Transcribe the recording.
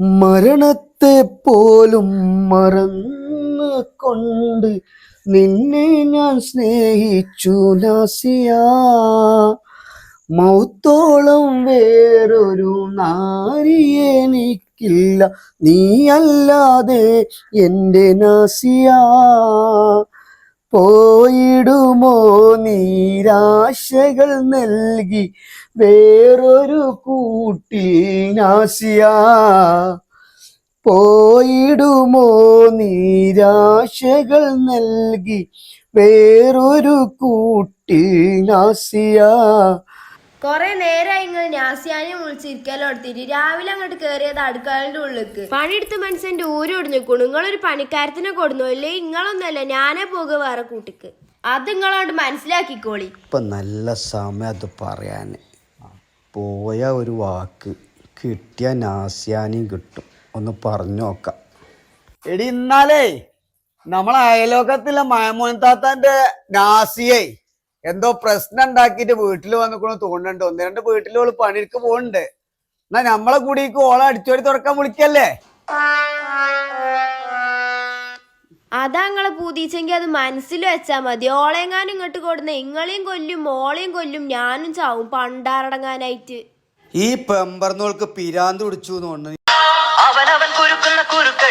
മരണത്തെ പോലും മറന്നു കൊണ്ട് നിന്നെ ഞാൻ സ്നേഹിച്ചു നാസിയ. മൗത്തോളം വേറൊരു നാരിയെ എനിക്കില്ല നീയല്ലാതെ എന്റെ നാസിയ. പോയിടുമോ നീരാശകൾ നൽകി വേറൊരു നാസിയ പോയിടുമോ നീരാശകൾ നൽകി വേറൊരു കൂട്ടി നാസിയ കൊറേ നേരം നിങ്ങൾ നാസിയാനെ വിളിച്ചിരിക്കലോടുത്തിട്ട് രാവിലെ അങ്ങോട്ട് കേറിയത് അടുക്കളന്റെ ഉള്ളിക്ക്. പണിയെടുത്ത മനുഷ്യന്റെ ഊരോട് നിൽക്കണു നിങ്ങളൊരു പണിക്കാരത്തിനെ കൊടുന്നു? അല്ലേ നിങ്ങളൊന്നല്ല ഞാനേ പോക വേറെ കൂട്ടിക്ക്. അത് നിങ്ങളോട് മനസ്സിലാക്കിക്കോളി. ഇപ്പൊ നല്ല സമയം അത് പറയാൻ. പോയ ഒരു വാക്ക്. കിട്ടിയ നാസ്യാനിയും കിട്ടും. ഒന്ന് പറഞ്ഞു നോക്കാം. എടി ഇന്നാലേ നമ്മളെ അയലോകത്തിലെ മയമോൻ താത്താന്റെ നാസിയെ എന്തോ പ്രശ്നം ഉണ്ടാക്കിയിട്ട് വീട്ടിൽ വന്നിക്കണു തോന്നുന്നുണ്ട്. ഒന്ന് രണ്ട് വീട്ടിൽ ഓൾ പണിക്ക് പോകുന്നുണ്ട് എന്നാ നമ്മളെ കൂടിക്ക് ഓളെ അടിച്ചോടി തുറക്കാൻ വിളിക്കല്ലേ? അതാ നിങ്ങളെ പൂതിച്ചെങ്കിൽ അത് മനസ്സിൽ വെച്ചാ മതി. ഓളെങ്ങാനും ഇങ്ങോട്ട് കൊടുന്ന ഇങ്ങളെയും കൊല്ലും മോളെയും കൊല്ലും ഞാനും ചാവും പണ്ടാറടങ്ങാനായിട്ട് ഈ പെമ്പർന്നോൾക്ക് പിരാന്ത് പിടിച്ചു എന്ന് അവൻ അവനവൻ കുരുക്കുന്ന കുലുമാൽ